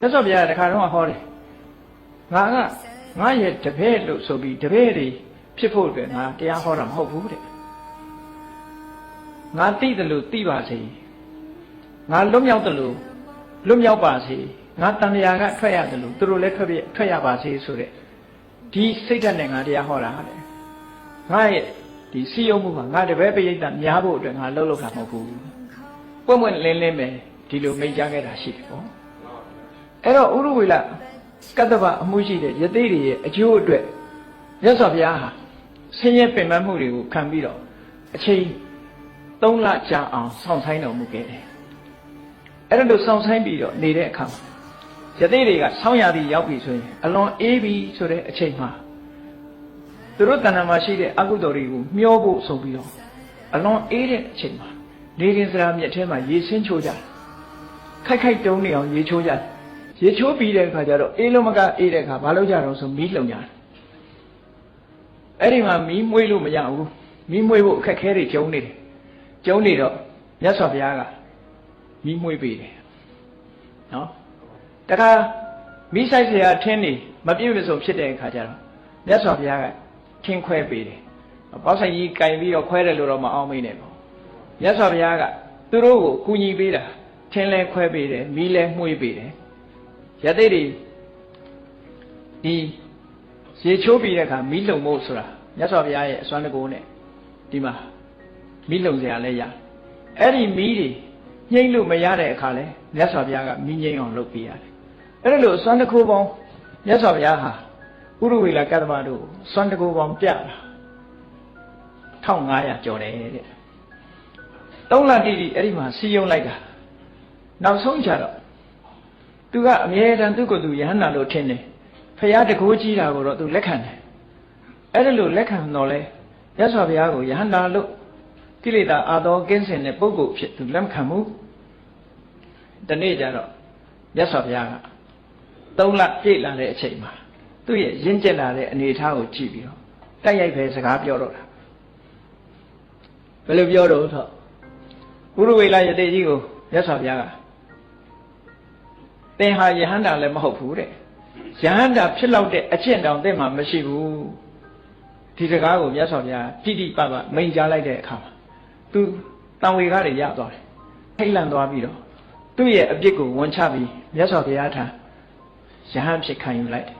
မြတ်စွာဘုရားကတခါတော့ဟောတယ်ငါကငါရဲ့တပည့်လို့ဆိုပြီးတပည့်တွေဖြစ်ဖို့အတွက်ငါတရားဟောတာမဟုတ်ဘူးတဲ့ငါသိတယ်လို့သိပါစေငါလွတ်မြောက်တယ်လို့လွတ်မြောက်ပါစေငါတန်တရားကထွက်ရတယ်လို့သူတို့လည်းထွက်ပြထွက်ရပါစေဆိုတဲ့ဒီစိတ်ဓာတ်နဲ့ငါတရားဟောတာတဲ့ငါရဲ့ဒီစီယုံမှုကငါတပည့်ပိဋကများဖို့အတွက်ငါလှုပ်လှုပ်တာမဟုတ်ဘူးပွင့်ပွင့်လင်းလင်းပဲဒီလိုမိတ်ကြားခဲ့တာရှိတယ်ပေါ့ အဲ့တော့ဥရဝေလကတ္တဗအမှုရှိတဲ့ယသိတွေရဲ့အကျိုးအတွက်မြတ်စွာဘုရားဟာဆင်းရဲပင်ပန်းမှုတွေကိုခံပြီးတော့အချိန်3လကြာအောင်စောင့်ဆိုင်တော်မူခဲ့တယ်။အဲ့ဒါလို့စောင့်ဆိုင်ပြီးတော့နေတဲ့အခါမှာယသိတွေကဆောင်းရာသီရောက်ပြီဆိုရင်အလွန်အေးပြီဆိုတဲ့အချိန်မှာသူတို့တဏ္ဍာမှာရှိတဲ့အကုသိုလ်တွေကိုမျောဖို့ဆိုပြီးတော့အလွန်အေးတဲ့အချိန်မှာနေကင်စရာမြစ်ထဲမှာရေဆင်းချိုးကြတယ်။ခိုက်ခိုက်တုံးနေအောင်ရေချိုးကြတယ်။ ရေချိုးပြီးတဲ့အခါကျတော့အေးလုံးမကအေးတဲ့အခါဘာလုပ်ကြတော့ဆိုမီးလှုံကြတယ်။အဲ့ဒီမှာမီးမွေးလို့မရဘူး။မီးမွေးဖို့အခက်အခဲတွေကျုံနေတယ်။ကျုံနေတော့မြတ်စွာဘုရားကမီးမွေးပေးတယ်။နော်။တခါမီးဆိုင်เสียထင်းနေမပြည့်မစုံဖြစ်တဲ့အခါကျတော့မြတ်စွာဘုရားကထင်းခွဲပေးတယ်။ပေါက်ဆိုင်ကြီးကင်ပြီးတော့ခွဲတယ်လို့တော့မအောင်မိနဲ့ပေါ့။မြတ်စွာဘုရားကသူတို့ကိုကူညီပေးတာထင်းလဲခွဲပေးတယ်မီးလဲမှုေးပေးတယ်။ ယသိတွေဒီရေချိုးပြီးတဲ့အခါမီးလုံဖို့ဆိုတာမြတ်စွာဘုရားရဲ့အစွမ်းတကူနဲ့ဒီမှာမီးလုံစရာလဲရအဲ့ဒီမီးတွေငိမ့်လို့မရတဲ့အခါလဲမြတ်စွာဘုရားကမီးငိမ့်အောင်လုပ်ပေးရတယ်အဲ့ဒါလို့အစွမ်းတကူပေါင်းမြတ်စွာဘုရားဟာဥရဝေလာကတ္တမတို့စွမ်းတကူပေါင်းပြတာ1500ကျော်တယ်တဲ့သုံးလတိတိအဲ့ဒီမှာစီယုံလိုက်တာနောက်ဆုံးကြတော့ သူကအမြဲတမ်းသူ့ကိုယ်သူယဟန္တာလို့ထင်တယ်ဖရာတကိုးကြီးတာကိုတော့သူလက်ခံတယ်အဲ့ဒါလို့လက်ခံတော့လဲရသော်ဘုရားကိုယဟန္တာလို့ကိလေသာအာသောကင်းစင်တဲ့ပုဂ္ဂိုလ်ဖြစ်သူလက်မခံဘူးဒီနေ့ကျတော့ရသော်ဘုရားကသုံးလပြည့်လာတဲ့အချိန်မှာသူ့ရဲ့ရင့်ကျက်လာတဲ့အနေအထားကိုကြည့်ပြီးတော့တိုက်ရိုက်ပဲစကားပြောတော့တာဘယ်လိုပြောတော့ဆိုဘုရဝေလာယတိကြီးကိုရသော်ဘုရားက သင်ဟာယဟန္တာလည်းမဟုတ်ဘူးတဲ့ယဟန္တာဖြစ်လောက်တဲ့အကျင့်တောင်သင်မှာမရှိဘူးဒီစကားကိုမြတ်စွာဘုရားတိတိပပမိန်ကြားလိုက်တဲ့အခါမှာသူတံဝေကားတွေရသွားတယ်ထိတ်လန့်သွားပြီးတော့သူ့ရဲ့အပြစ်ကိုဝန်ချပြီးမြတ်စွာဘုရားထံယဟန်ဖြစ်ခံယူလိုက်တယ်